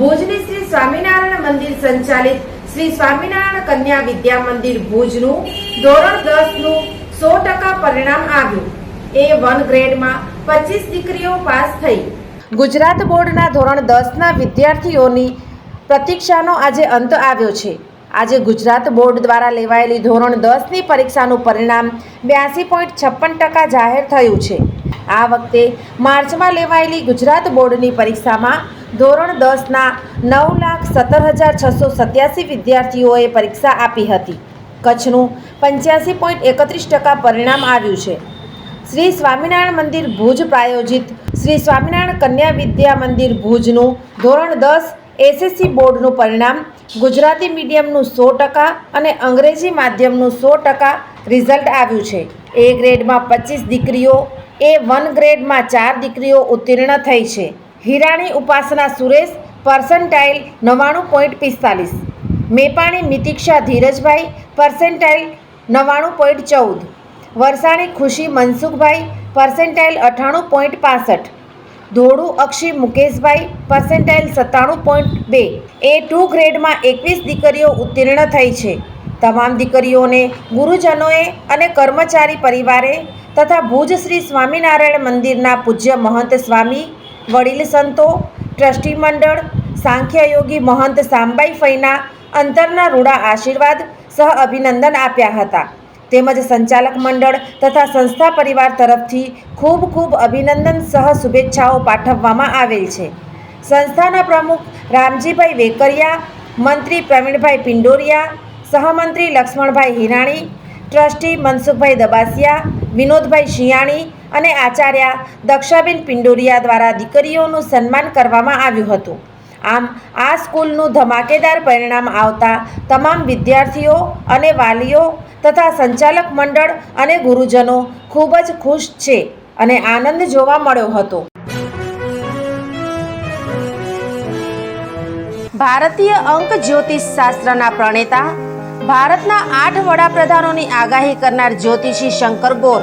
ભુજની શ્રી સ્વામિનારાયણ મંદિર સંચાલિત શ્રી સ્વામિનારાયણ કન્યા વિદ્યા મંદિર ભુજનું ધોરણ દસનું સો ટકા પરિણામ આવ્યું. એ વન ગ્રેડમાં પચીસ દીકરીઓ પાસ થઈ. ગુજરાત બોર્ડના ધોરણ દસના વિદ્યાર્થીઓની પ્રતીક્ષાનો આજે અંત આવ્યો છે. આજે ગુજરાત બોર્ડ દ્વારા લેવાયેલી ધોરણ દસની પરીક્ષાનું પરિણામ બ્યાસી પોઈન્ટ છપ્પન ટકા જાહેર થયું છે. આ વખતે માર્ચમાં લેવાયેલી ગુજરાત બોર્ડની પરીક્ષામાં ધોરણ દસના નવ લાખ સત્તર હજાર છસો સત્યાસી વિદ્યાર્થીઓએ પરીક્ષા આપી હતી. કચ્છનું પંચ્યાસી પોઈન્ટ એકત્રીસ ટકા પરિણામ આવ્યું છે. શ્રી સ્વામિનારાયણ મંદિર ભુજ પ્રાયોજિત શ્રી સ્વામિનારાયણ કન્યા વિદ્યા મંદિર ભુજનું ધોરણ દસ એસએસસી બોર્ડનું પરિણામ, ગુજરાતી મીડિયમનું સો ટકા અને અંગ્રેજી માધ્યમનું સો ટકા રિઝલ્ટ આવ્યું છે. એ ગ્રેડમાં પચીસ દીકરીઓ, એ વન ગ્રેડમાં ચાર દીકરીઓ ઉત્તીર્ણ થઈ છે. હિરાણી ઉપાસના સુરેશ, પર્સન્ટાઇલ નવ્વાણું પોઈન્ટ પિસ્તાલીસ. મેપાણી મિતિક્ષા ધીરજભાઈ, પર્સન્ટાઇલ નવ્વાણું પોઈન્ટ ચૌદ. વરસાણી ખુશી મનસુખભાઈ, પર્સેન્ટાઇલ અઠ્ઠાણું પોઈન્ટ પાસઠ. ધોળુ અક્ષી મુકેશભાઈ, પર્સન્ટાઇલ સત્તાણું પોઈન્ટ બે. એ ટુ ગ્રેડમાં એકવીસ દીકરીઓ ઉત્તીર્ણ થઈ છે. તમામ દીકરીઓને ગુરુજનોએ અને કર્મચારી પરિવારે તથા ભુજ શ્રી સ્વામિનારાયણ મંદિરના પૂજ્ય મહંત સ્વામી વડીલ સંતો, ટ્રસ્ટી મંડળ સાંખ્યયોગી મહંત સાંબાઈ ફૈના, અંતરના રૂડા આશીર્વાદ સહ અભિનંદન આપ્યા હતા. તેમજ સંચાલક મંડળ તથા સંસ્થા પરિવાર તરફથી ખૂબ ખૂબ અભિનંદન સહ શુભેચ્છાઓ પાઠવવામાં આવેલ છે. સંસ્થાના પ્રમુખ રામજીભાઈ વેકરિયા, મંત્રી પ્રવીણભાઈ પિંડોરિયા, સહમંત્રી લક્ષ્મણભાઈ હિરાણી, ટ્રસ્ટી મનસુખભાઈ દબાસિયા, વિનોદભાઈ શિયાણી અને આચાર્ય દક્ષાબેન પિંડોરિયા દ્વારા દીકરીઓનું સન્માન કરવામાં આવ્યું હતું. આમ, આ સ્કૂલનું ધમાકેદાર પરિણામ આવતા તમામ વિદ્યાર્થીઓ અને વાલીઓ તથા સંચાલક મંડળ અને ગુરુજનો ખૂબ જ ખુશ છે અને આનંદ જોવા મળ્યો હતો. ભારતીય અંક જ્યોતિષ શાસ્ત્રના પ્રણેતા, ભારતના આઠ વડાપ્રધાનોની આગાહી કરનાર જ્યોતિષી શંકર ગોર